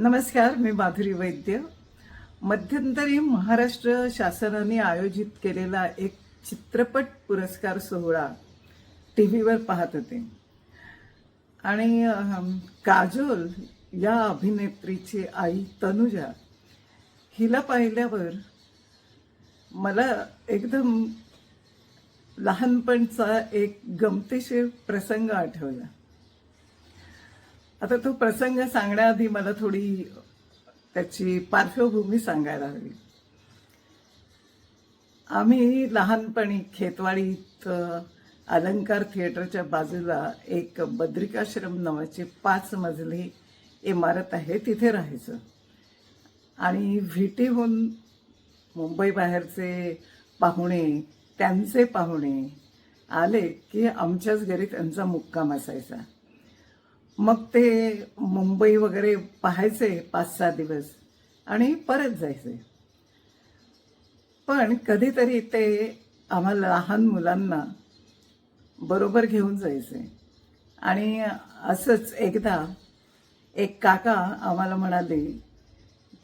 नमस्कार मी माधुरी वैद्य. मध्यंतरी महाराष्ट्र शासनाने आयोजित केलेला एक चित्रपट पुरस्कार सोहळा टी व्हीवर पाहत होते. आणि काजोल या अभिनेत्रीची आई तनुजा हिला पाहिल्यावर मला एकदम लहानपणचा एक गमतीशीर प्रसंग आठवला. आता तो प्रसंग सांगण्याआधी मला थोडी त्याची पार्श्वभूमी सांगायला हवी. आम्ही लहानपणी खेतवाडीत अलंकार थिएटरच्या बाजूला एक बद्रिकाश्रम नावाची पाच मजली इमारत आहे तिथे राहायचं. आणि व्हीटीहून मुंबई बाहेरचे पाहुणे त्यांचे पाहुणे आले की आमच्याच घरी त्यांचा मुक्काम असायचा. मग ते मुंबई वगैरे पाहायचे पाच सहा दिवस आणि परत जायचे. पण कधीतरी ते आम्हाला लहान मुलांना बरोबर घेऊन जायचे. आणि असंच एकदा एक काका आम्हाला म्हणाले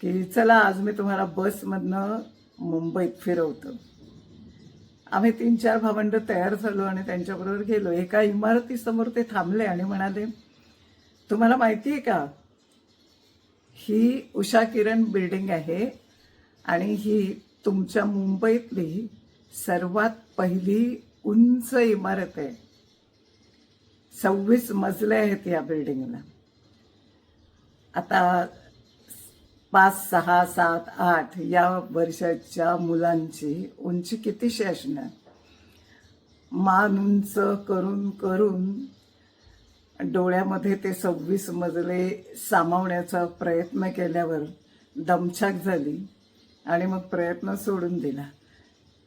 की चला आज मी तुम्हाला बसमधनं मुंबईत फिरवतो. आम्ही तीन चार भावंड तयार झालो आणि त्यांच्याबरोबर गेलो. एका इमारतीसमोर ते थांबले आणि म्हणाले तुम्हाला माहिती आहे का? ही उषा किरण बिल्डिंग आहे आणि ही तुमच्या मुंबईतली सर्वात पहिली उंच इमारत आहे. सव्वीस मजले आहेत या बिल्डिंगला आता पाच सहा सात आठ या वर्षाच्या मुलांची उंची कितीशी असणार मान उंच करून करून डोळ्यामध्ये ते सव्वीस मजले सामावण्याचा प्रयत्न केल्यावर दमछाक झाली आणि मग प्रयत्न सोडून दिला.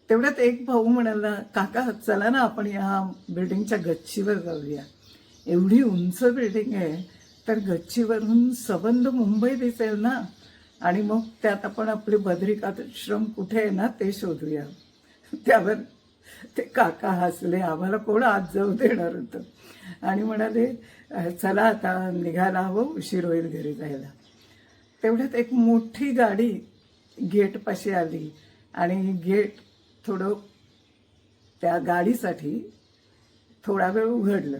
तेवढ्यात एक भाऊ म्हणाला काका चला ना आपण या बिल्डिंगच्या गच्चीवर जाऊया. एवढी उंच बिल्डिंग आहे तर गच्चीवरून सबंध मुंबई दिसेल ना? आणि मग त्यात आपण आपले बद्रिकाश्रम कुठे आहे ना ते शोधूया. त्यावर ते काका हसले आम्हाला कोण आत जाऊ देणार होतं? आणि म्हणाले चला आता निघायला हवं उशीर होईल घरी जायला. तेवढ्यात एक मोठी गाडी गेटपाशी आली आणि गेट थोडं त्या गाडीसाठी थोडा वेळ उघडलं.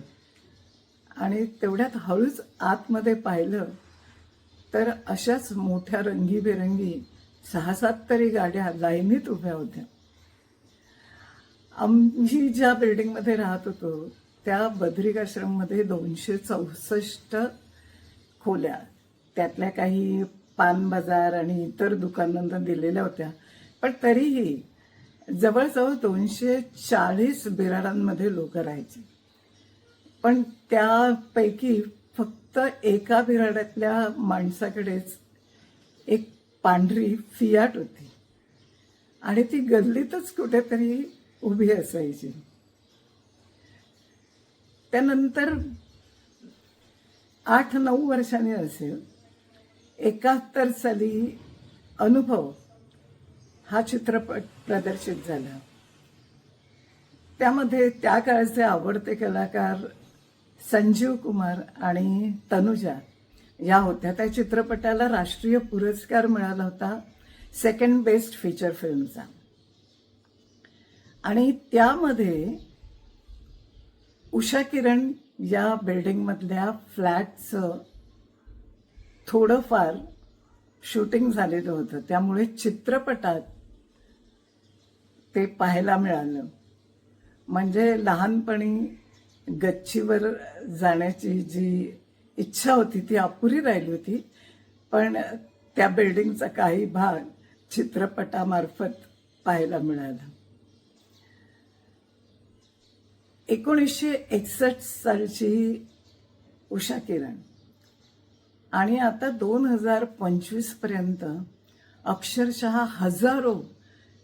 आणि तेवढ्यात हळूच आतमध्ये पाहिलं तर अशाच मोठ्या रंगीबेरंगी सहा सात तरी गाड्या लाईनीत उभ्या होत्या. आम्ही ज्या बिल्डिंगमध्ये राहत होतो त्या बद्रिकाश्रममध्ये दोनशे चौसष्ट खोल्या त्यातल्या काही पान बाजार आणि इतर दुकानांना दिलेल्या होत्या. पण तरीही जवळजवळ दोनशे चाळीस बिराडांमध्ये लोक राहायचे. पण त्यापैकी फक्त एका बिराड्यातल्या माणसाकडेच एक पांढरी फियाट होती. आणि ती गल्लीतच कुठेतरी उभी असायची त्यानंतर आठ नऊ वर्षांनी असेल एकाहत्तर साली अनुभव हा चित्रपट प्रदर्शित झाला. त्यामध्ये त्या काळचे आवडते कलाकार संजीव कुमार आणि तनुजा या होत्या. त्या चित्रपटाला राष्ट्रीय पुरस्कार मिळाला होता सेकंड बेस्ट फीचर फिल्मचा आणि त्यामध्ये उषा किरण या बिल्डिंगमधल्या फ्लॅटचं थोडंफार शूटिंग झालेलं होतं. त्यामुळे चित्रपटात ते पाहायला मिळालं. म्हणजे लहानपणी गच्चीवर जाण्याची जी इच्छा होती ती अपुरी राहिली होती. पण त्या बिल्डिंगचा काही भाग चित्रपटामार्फत पाहायला मिळाला. एकोणीसशे एकसष्ट सालची उषा किरण. आणि आता दोन हजार पंचवीसपर्यंत अक्षरशः हजारो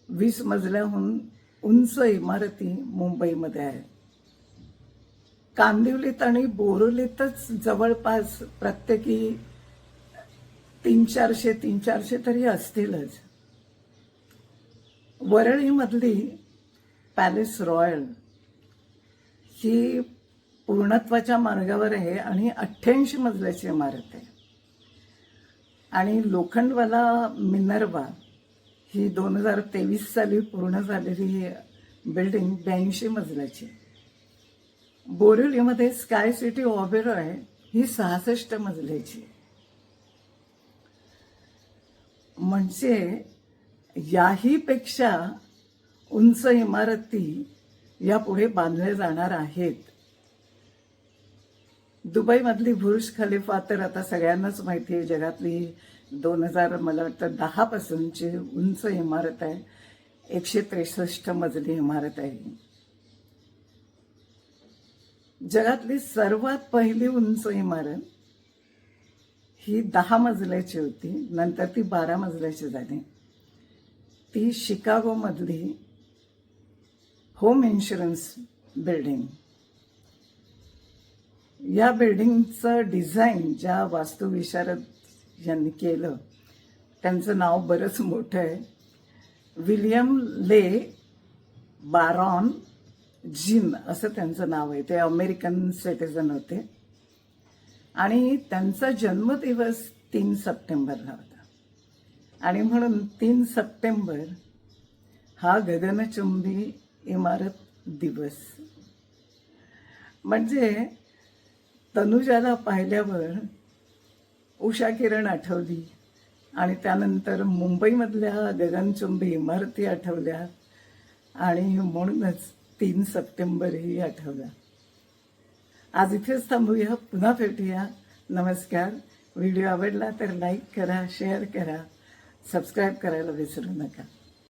वीस मजल्याहून उंच इमारती मुंबईमध्ये आहेत कांदिवलीत आणि बोरोलीतच जवळपास प्रत्येकी तीन चारशे तीन चारशे तरी असतीलच. वरळीमधली पॅलेस रॉयल ही पूर्णत्वाच्या मार्गावर आहे आणि अठ्ठ्याऐंशी मजल्याची इमारत आहे. आणि लोखंडवाला मिनर्वा ही दोन हजार तेवीस साली पूर्ण झालेली बिल्डिंग ब्याऐंशी मजल्याची बोरिवलीमध्ये स्काय सिटी ओबेरॉय ही सहासष्ट मजल्याची म्हणजे याही पेक्षा उंच इमारती यापुढे बांधल्या जाणार आहेत. दुबईमधली बुर्ज खलिफा तर आता सगळ्यांनाच माहिती आहे जगातली दोन हजार मला वाटतं दहापासूनची उंच इमारत आहे. एकशे त्रेसष्ट मजली इमारत आहे ही. जगातली सर्वात पहिली उंच इमारत ही दहा मजल्याची होती नंतर ती बारा मजल्याची झाली. ती शिकागोमधली होम इन्शुरन्स बिल्डिंग. या बिल्डिंगचं डिझाईन ज्या वास्तुविशारद यांनी केलं त्यांचं नाव बरंच मोठं आहे. विलियम ले बारॉन जिन असं त्यांचं नाव आहे. ते अमेरिकन सिटिझन होते. आणि त्यांचा जन्मदिवस तीन सप्टेंबरला होता. आणि म्हणून तीन सप्टेंबर हा गगनचुंबी इमारत दिवस. म्हणजे तनुजाला पाहिल्यावर उषा किरण आठवली आणि त्यानंतर मुंबईमधल्या गगनचुंबी इमारती आठवल्या आणि म्हणूनच तीन सप्टेंबरही आठवला आज इथेच थांबूया पुन्हा भेटूया. नमस्कार. व्हिडिओ आवडला तर लाईक करा शेअर करा. सबस्क्राईब करायला विसरू नका.